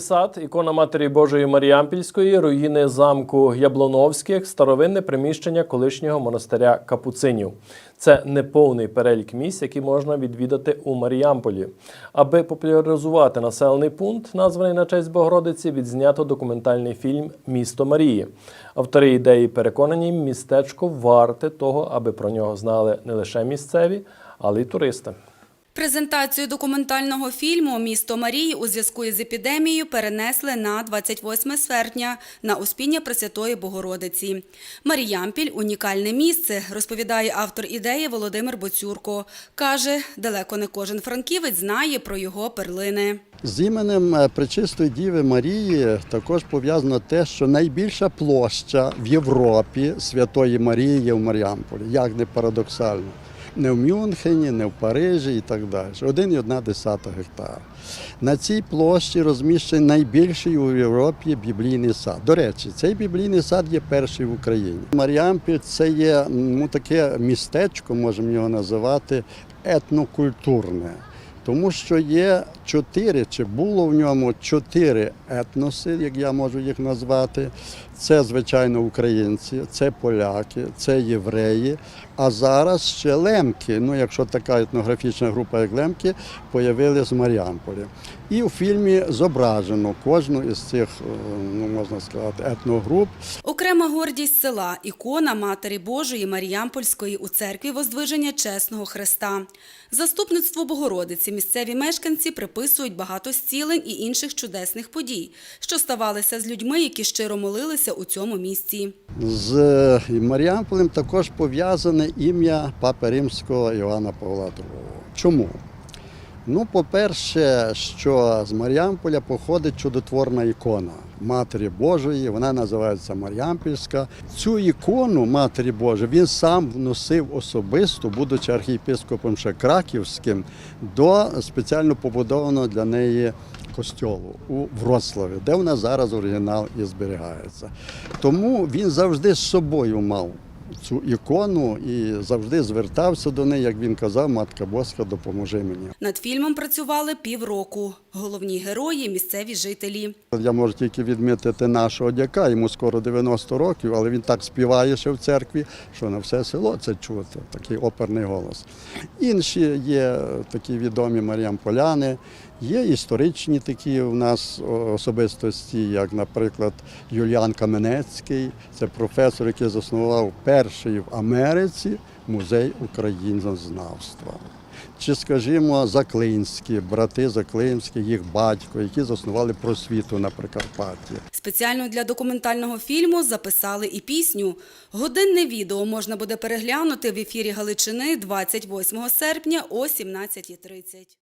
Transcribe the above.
сад, ікона Матері Божої Маріампільської, руїни замку Яблоновських, старовинне приміщення колишнього монастиря Капуцинів. Це неповний перелік місць, які можна відвідати у Маріамполі. Аби популяризувати населений пункт, названий на честь Богородиці, відзнято документальний фільм Місто Марії. Автори ідеї переконані, містечко варте того, аби про нього знали не лише місцеві, але й туристи. Презентацію документального фільму Місто Марії у зв'язку із епідемією перенесли на 28 серпня на Успіння Пресвятої Богородиці. Маріямпіль унікальне місце, розповідає автор ідеї Володимир Боцюрко. Каже, далеко не кожен франківець знає про його перлини. З іменем е, Пречистої Діви Марії також пов'язано те, що найбільша площа в Європі Святої Марії є в Маріамполі. Як не парадоксально. Не в Мюнхені, не в Парижі і так далі. Один і одна десята гектара. На цій площі розміщений найбільший у Європі біблійний сад. До речі, цей біблійний сад є перший в Україні. Маріампіль це є ну, таке містечко, можемо його називати, етнокультурне. Тому що є чотири, чи було в ньому чотири етноси, як я можу їх назвати. Це, звичайно, українці, це поляки, це євреї. А зараз ще лемки. Ну, якщо така етнографічна група, як лемки, появились в Маріамполі. І у фільмі зображено кожну із цих, е, ну можна сказати, етногруп. Окрема гордість села – ікона Матері Божої Маріямпольської у церкві Воздвиження Чесного Христа. Заступництву Богородиці місцеві мешканці приписують багато зцілень і інших чудесних подій, що ставалися з людьми, які щиро молилися у цьому місці. З е, Маріамполем також пов'язане ім'я Папи Римського Івана Павла II. Чому? Ну, по-перше, що з Маріамполя походить чудотворна ікона Матері Божої, вона називається Маріампільська. Цю ікону Матері Божої він сам вносив особисто, будучи архієпископом ще Краківським, до спеціально побудованого для неї костьолу у Вроцлаві, де вона зараз оригінал і зберігається. Тому він завжди з собою мав цю ікону і завжди звертався до неї, як він казав, Матка Боска, допоможи мені. Над фільмом працювали півроку. Головні герої – місцеві жителі. Я можу тільки відмітити нашого дяка, йому скоро 90 років, але він так співає ще в церкві, що на все село це чути, такий оперний голос. Інші є такі відомі Маріам Поляни, є історичні такі у нас особистості, як, наприклад, Юліан Каменецький, це професор, який заснував перший в Америці музей українознавства. Чи, скажімо, Заклинські, брати Заклинські, їх батько, які заснували просвіту на Прикарпатті. Спеціально для документального фільму записали і пісню. Годинне відео можна буде переглянути в ефірі Галичини 28 серпня о 17.30.